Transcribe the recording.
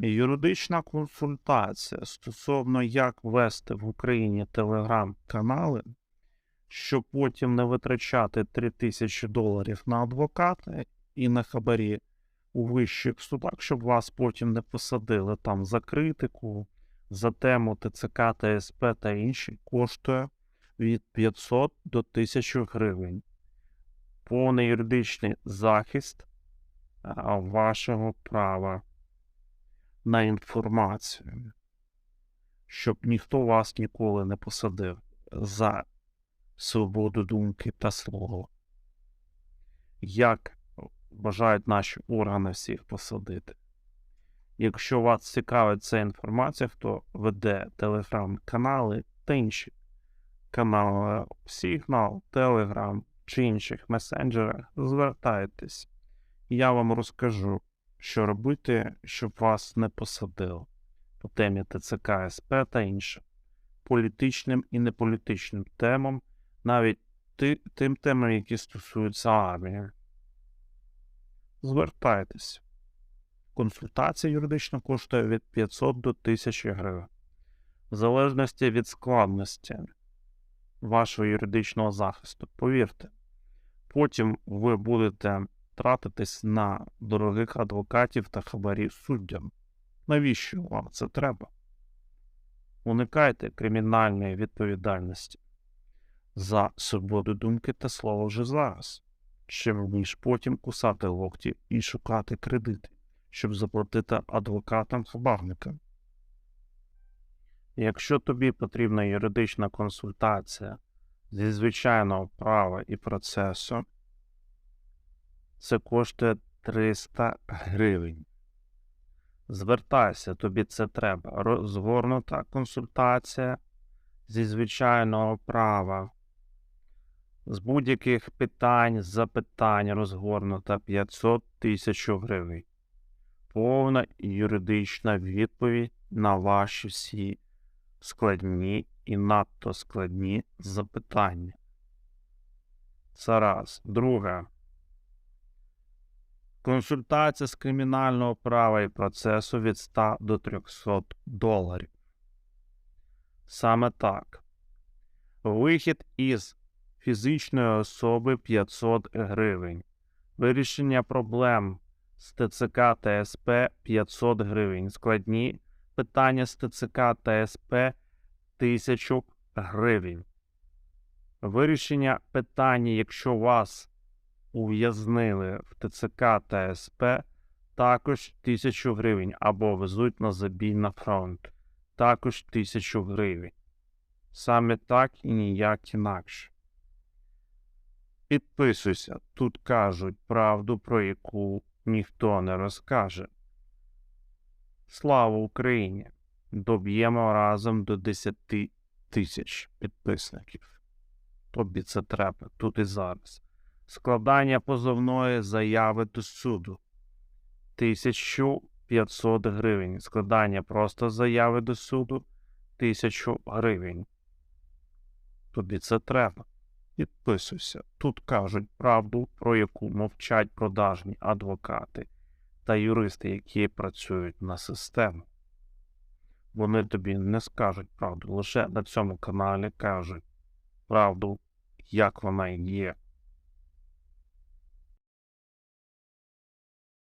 Юридична консультація стосовно як вести в Україні телеграм-канали, щоб потім не витрачати 3000 доларів на адвоката і на хабарі у вищих судах, щоб вас потім не посадили там за критику, за тему ТЦК, ТСП та інші, коштує від 500 до 1000 гривень. Повний юридичний захист вашого права на інформацію, щоб ніхто вас ніколи не посадив за свободу думки та слова. Як бажають наші органи всіх посадити? Якщо вас цікавить ця інформація, хто веде телеграм-канали та інші канали Signal, Telegram чи інших месенджерах, звертайтесь. Я вам розкажу, що робити, щоб вас не посадили по темі ТЦК СП та іншим політичним і неполітичним темам, навіть ти, тим темам, які стосуються армії. Звертайтесь. Консультація юридична коштує від 500 до 1000 гривень. В залежності від складності вашого юридичного захисту. Повірте, потім ви будете тратитись на дорогих адвокатів та хабарів суддям. Навіщо вам це треба? Уникайте кримінальної відповідальності за свободу думки та слова вже зараз, чим ніж потім кусати локті і шукати кредити, щоб заплатити адвокатам-хабарникам. Якщо тобі потрібна юридична консультація зі звичайного права і процесу, це коштує 300 гривень. Звертайся, тобі це треба. Розгорнута консультація зі звичайного права. З будь-яких питань, запитань розгорнута 500 тисяч гривень. Повна юридична відповідь на ваші всі складні і надто складні запитання. Це раз. Друге. Консультація з кримінального права і процесу від 100 до 300 доларів. Саме так. Вихід із фізичної особи 500 гривень. Вирішення проблем з ТЦК та СП 500 гривень. Складні питання з ТЦК та СП 1000 гривень. Вирішення питання, якщо вас ув'язнили в ТЦК та СП, також 1000 гривень або везуть на забій на фронт, також 1000 гривень. Саме так і ніяк інакше. Підписуйся, тут кажуть правду, про яку ніхто не розкаже. Слава Україні! Доб'ємо разом до 10 тисяч підписників. Тобі це треба тут і зараз. Складання позовної заяви до суду 1500 гривень. Складання просто заяви до суду 1000 гривень. Тобі це треба. Підписуйся. Тут кажуть правду, про яку мовчать продажні адвокати та юристи, які працюють на систему. Вони тобі не скажуть правду. Лише на цьому каналі кажуть правду, як вона є.